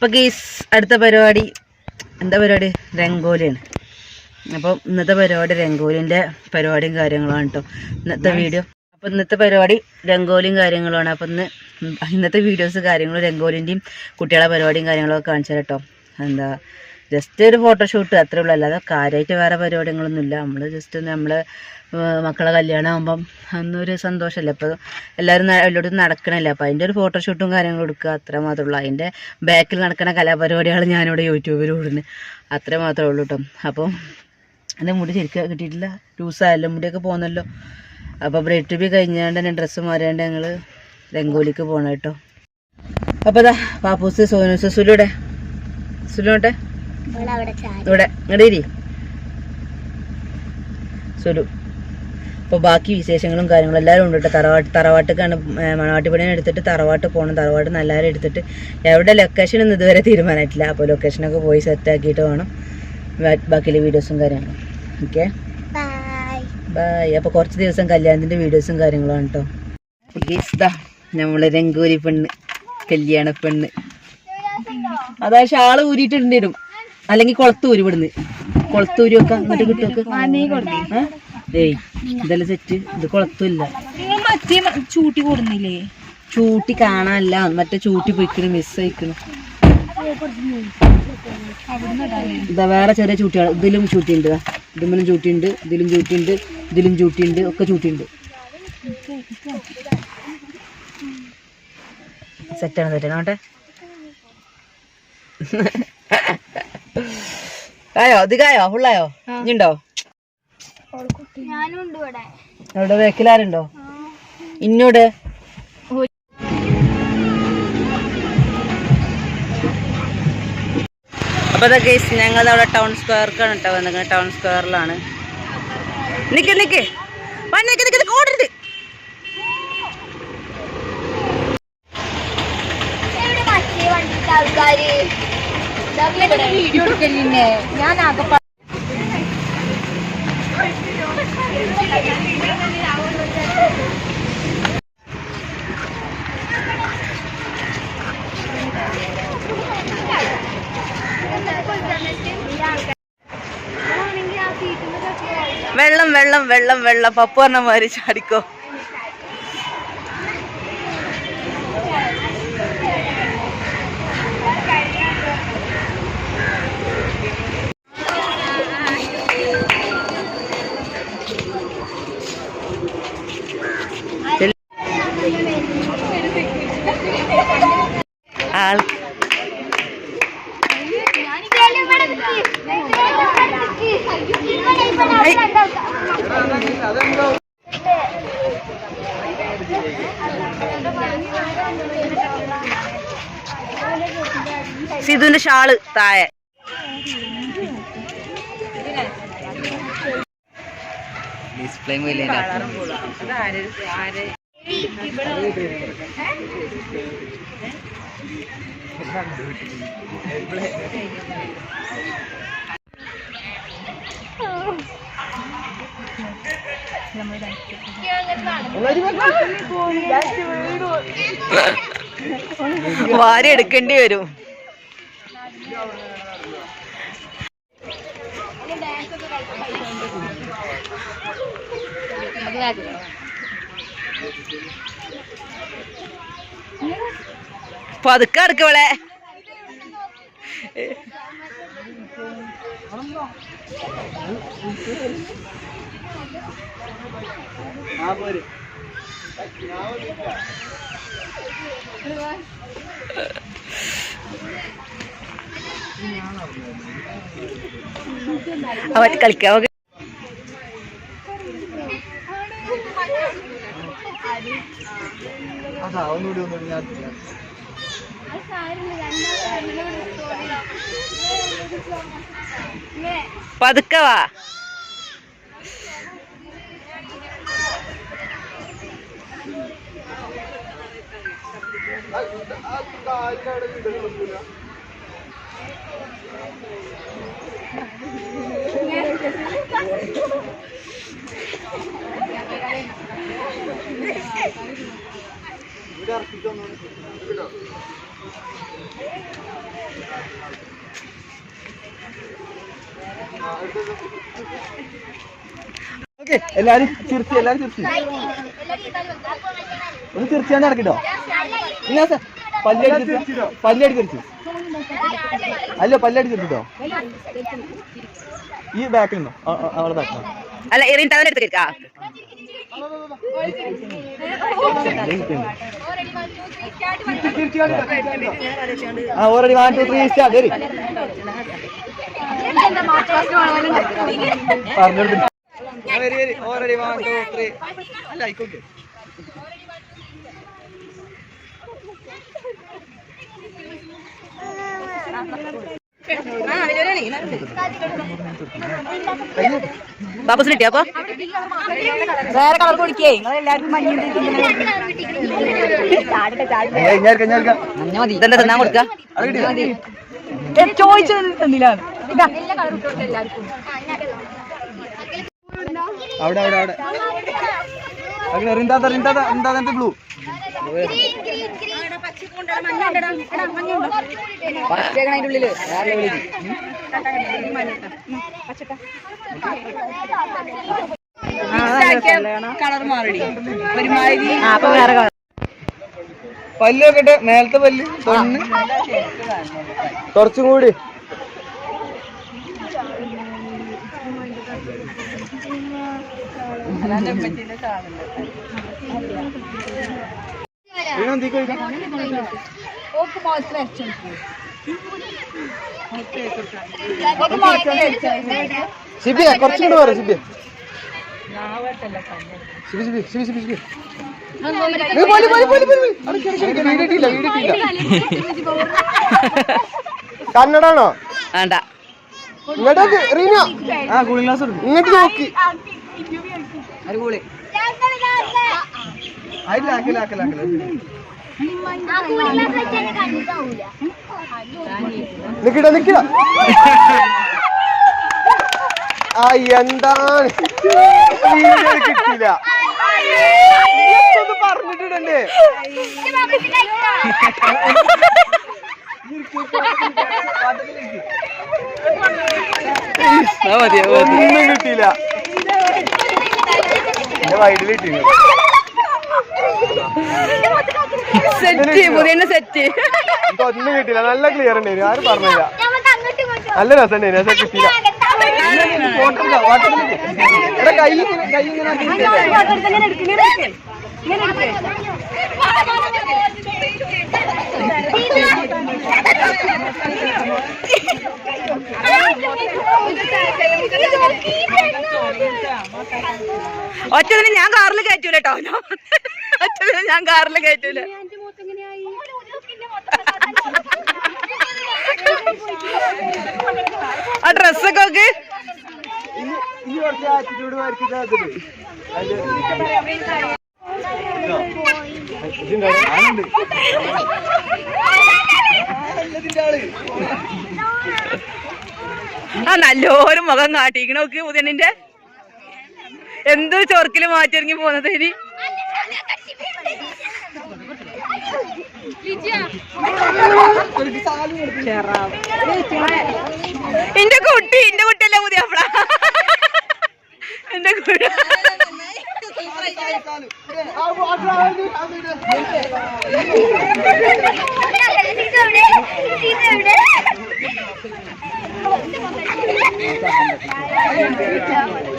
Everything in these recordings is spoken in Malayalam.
അപ്പോൾ ഗീസ് അടുത്ത പരിപാടി. എന്താ പരിപാടി? രംഗോലിയാണ്. അപ്പോൾ ഇന്നത്തെ പരിപാടി രംഗോലിന്റെ പരിപാടിയും കാര്യങ്ങളാണ് കേട്ടോ ഇന്നത്തെ വീഡിയോ അപ്പോൾ ഇന്നത്തെ പരിപാടി രംഗോലിയും കാര്യങ്ങളുമാണ്. അപ്പോൾ ഇന്ന് ഇന്നത്തെ വീഡിയോസ് കാര്യങ്ങളും രംഗോലിന്റെയും കുട്ടികളെ പരിപാടിയും കാര്യങ്ങളൊക്കെ കാണിച്ചു കേട്ടോ എന്താ ജസ്റ്റ് ഒരു ഫോട്ടോഷൂട്ട് അത്രേ ഉള്ളൂ. അല്ലാതെ കാര്യമായിട്ട് വേറെ പരിപാടികളൊന്നുമില്ല. നമ്മൾ ജസ്റ്റ് നമ്മൾ മക്കളെ കല്യാണം ആകുമ്പം അന്നൊരു സന്തോഷമല്ലേ അപ്പോൾ എല്ലാവരും എല്ലായിടത്തും നടക്കണല്ലേ? അപ്പോൾ അതിന്റെ ഒരു ഫോട്ടോഷൂട്ടും കാര്യങ്ങളും എടുക്കുക അത്ര മാത്രമേ ഉള്ളൂ. അതിന്റെ ബാക്കിൽ നടക്കുന്ന കലാപരിപാടികൾ ഞാനിവിടെ യൂട്യൂബിൽ ഇടുന്നു. അത്ര മാത്രമേ ഉള്ളൂ കേട്ടോ അപ്പോൾ എന്റെ മുടി ശരിക്കും കിട്ടിയിട്ടില്ല. ലൂസായല്ലോ മുടിയൊക്കെ പോകുന്നല്ലോ അപ്പോൾ ബ്രൈഡ് ബി കഴിഞ്ഞാണ്ട് തന്നെ ഡ്രസ്സ് മാറിയാണ്ട് ഞങ്ങൾ രംഗോലിക്ക് പോകണം കേട്ടോ. അപ്പോൾ അതാ പാപ്പൂസ് സോനൂസ് സുലുടെ സുലുട്ടെ. ഇവിടെ ഇങ്ങോട്ട് ഇരി. സുലു. അപ്പോൾ ബാക്കി വിശേഷങ്ങളും കാര്യങ്ങളും എല്ലാവരും ഉണ്ട് കേട്ടോ. തറവാട്ട് തറവാട്ടിക്കാണ് മണവാട്ടിപ്പണിയാണ് എടുത്തിട്ട് തറവാട്ട് പോകണം തറവാട്ട് നിന്ന് എല്ലാവരും എടുത്തിട്ട് എവിടെ ലൊക്കേഷൻ ഒന്നും ഇതുവരെ തീരുമാനമായിട്ടില്ല അപ്പോൾ ലൊക്കേഷനൊക്കെ പോയി സെറ്റ് ആക്കിയിട്ട് വേണം. ബാക്കിയുള്ള വീഡിയോസും കാര്യങ്ങളും. ഓക്കെ ബൈ അപ്പോൾ കുറച്ച് ദിവസം കല്യാണത്തിന്റെ വീഡിയോസും കാര്യങ്ങളാണ് കേട്ടോ ഇതാ നമ്മളെ രംഗോലി പെണ്ണ് കല്യാണ പെണ്ണ്. അതായത് ആൾ ഊരിയിട്ടുണ്ട് വരും. അല്ലെങ്കിൽ കൊളത്തൂരി ഇവിടുന്ന് കൊളത്തൂരി ഒക്കെ എന്നിട്ട് കിട്ടുമൊക്കെ ഏയ് ഇതെല്ലാം സെറ്റ് ഇത് കൊളത്തൂല്ല മറ്റേ ചൂട്ടി കൊടുന്നില്ലേ? ചൂട്ടി കാണാനല്ല. മറ്റേ ചൂട്ടി പോയിക്കണ് മിസ് ആയിക്കണ്. ഇതാ വേറെ ചെറിയ ചൂട്ടികൾ. ഇതിലും ചൂട്ടിയുണ്ട്. ഇതിലും ചൂട്ടിയുണ്ട്. ഇതിലും ചൂട്ടിയുണ്ട്. ഇതിലും ചൂട്ടിയുണ്ട്. ഒക്കെ ചൂട്ടിയുണ്ട്. സെറ്റാണ് സെറ്റാണ് നോട്ടെ ആയോ അധികമായോ ഫുള്ളായോ? ഇനിണ്ടോ അവിടെ വേക്കിലാരുണ്ടോ ഇന്നോട്? അപ്പൊ അതൊക്കെ ഞങ്ങൾ അവിടെ ടൗൺ സ്ക്വയർക്കാണ് കേട്ടോ വന്നിരിക്കുന്നത് ടൗൺ സ്ക്വയറിലാണ് നിക്ക് നിക്ക്. വന്നേക്ക് നിക്ക് ഓടരുത് ആൾക്കാര്. വീഡിയോ എടുക്കലിന്നെ ഞാൻ ആകെ വെള്ളം വെള്ളം വെള്ളം വെള്ളം. പപ്പു പറഞ്ഞ മാതിരി ചാടിക്കോ. ആൾ. സിധുവിന്റെ ഷാൾ താഴെ. ഡിസ്പ്ലേ വാരി എടുക്കേണ്ടി വരും. പതുക്കെ എടുക്കവളെ അവറ്റ് കളിക്കാൻ പോക- പതുക്കെ വാ ഇവിടെ അർപ്പിക്കാൻ ഓക്കെ എല്ലാരും ചിരിച്ചു എല്ലാരും ചിരിച്ചു ഒന്ന് ചിരിച്ചാണ്ട് നടക്കട്ടോ ഇല്ല സർ പല്ലടി പല്ലടി ചിരിച്ചു അല്ല പല്ലടി ചിരിച്ചിട്ടോ ഈ ബാക്കിൽ നിന്നോ അവളെ ബാക്കിൽ അല്ല എറിയിട്ടവനെടുത്ത് കേൾക്കാം. ആ already one two three start വരി പറഞ്ഞെടുത്തു. വരി വരി ഓൾറെഡി വൺ ടു ത്രീ. അല്ല ആയിക്കോട്ടെ. ബാബുസിന് കിട്ടിയോ അപ്പൊ വേറെ കളർ കുടിക്കേ നിങ്ങൾ എല്ലാവർക്കും മഞ്ഞ കഴിഞ്ഞാൽ ഇതെന്താ തിന്നാൻ കൊടുക്ക ചോദിച്ചത് തന്നില്ലാണ് ഇതാ അവിടെ അവിടെ അവിടെ ബ്ലൂ ഉള്ളിൽ കളർ കളർ പല്ല് നോക്കട്ടെ മേലത്തെ പല്ല്. തൊണ്ണ് കുറച്ചും കൂടി ഇതിനെ ਦੀ ਕੋਈ ഓക്ക് മുഖത്ത് വരച്ചു ഷിബിയ കുറച്ചും കൂടി പറ സിബി സിബി കേറി, കേറി. വീടിട്ടില്ല, വീടിട്ടില്ല. കന്നഡാണോ? വേണ്ട ഇങ്ങോട്ടേക്ക് റീന. ഇങ്ങോട്ട് നോക്കി. ആയിട്ടില്ല ആക്കില്ല ആക്കില്ല ആക്കില്ല. നിക്കട നിക്കട. ആ എന്താണ് കിട്ടില്ല ഇതൊന്ന് പറഞ്ഞിട്ടുണ്ടല്ലേ ഒന്നും കിട്ടിയില്ല. എന്റെ വൈഡിൽ കിട്ടിയില്ല സെറ്റ് പുതിയ സെറ്റ് എനിക്ക് ഒന്നും കിട്ടിയില്ല. നല്ല ക്ലിയർ ഉണ്ടായിരുന്നു. ആരും പറഞ്ഞില്ല. നല്ല രസം ഉണ്ടായിരുന്നു. പക്ഷെ ഒറ്റതിന് ഞാൻ കാറിൽ കയറ്റൂല കേട്ടോ ഒറ്റതിന് ഞാൻ കാറിൽ കയറ്റൂല. ആ ഡ്രസ്സൊക്കെ നോക്ക്. ആ നല്ലൊരു മുഖം കാട്ടിക്കണോക്ക് ഉദയനിന്റെ പുതിയണ്ണിന്റെ എന്ത് ചൊറുക്കിൽ മാറ്റിറങ്ങി പോന്നത് ഇനി? എന്റെ കുട്ടി എന്റെ കുട്ടിയല്ല പുതിയ എന്റെ കുട്ടി.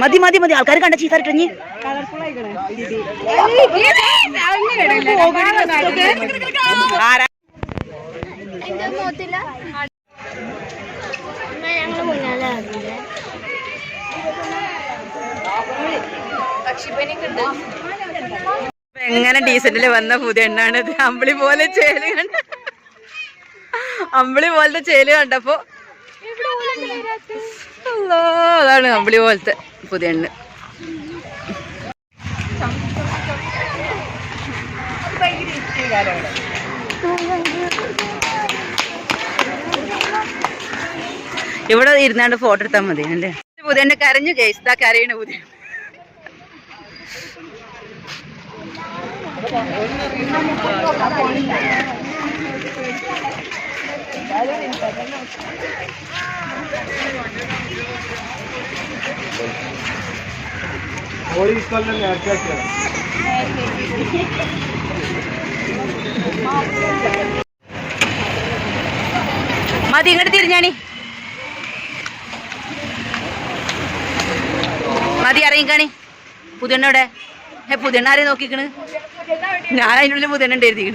മതി മതി മതി. ആൾക്കാർ കണ്ട മുന്നാലെ അറിയില്ലേ എങ്ങനെ ഡീസന്റിൽ വന്ന പുതിയ എണ്ണാണ്? അമ്പിളി പോലെ ചേൽ കണ്ട അമ്പിളി പോലത്തെ ചേൽ കണ്ടപ്പോ അതാണ് അമ്പിളി പോലത്തെ പുതിയ എണ്ണ. ഇവിടെ ഇരുന്നാണ്ട് ഫോട്ടോ എടുത്താൽ മതി അല്ലേ? പുതിയ കരഞ്ഞു കേസ്താ കരയണ പുതിയ ഓളി മതി ഇങ്ങോട്ട് തിരിഞ്ഞാണി. മതി ഇറങ്ങിക്കാണി. പുതിയണ്ണ ഇവിടെ പുതിയണ്ണ ആരെയും നോക്കിക്കണ്? ഞാൻ അതിനുള്ളിൽ പുതിയണ്ണ ഉണ്ടായിരുന്നു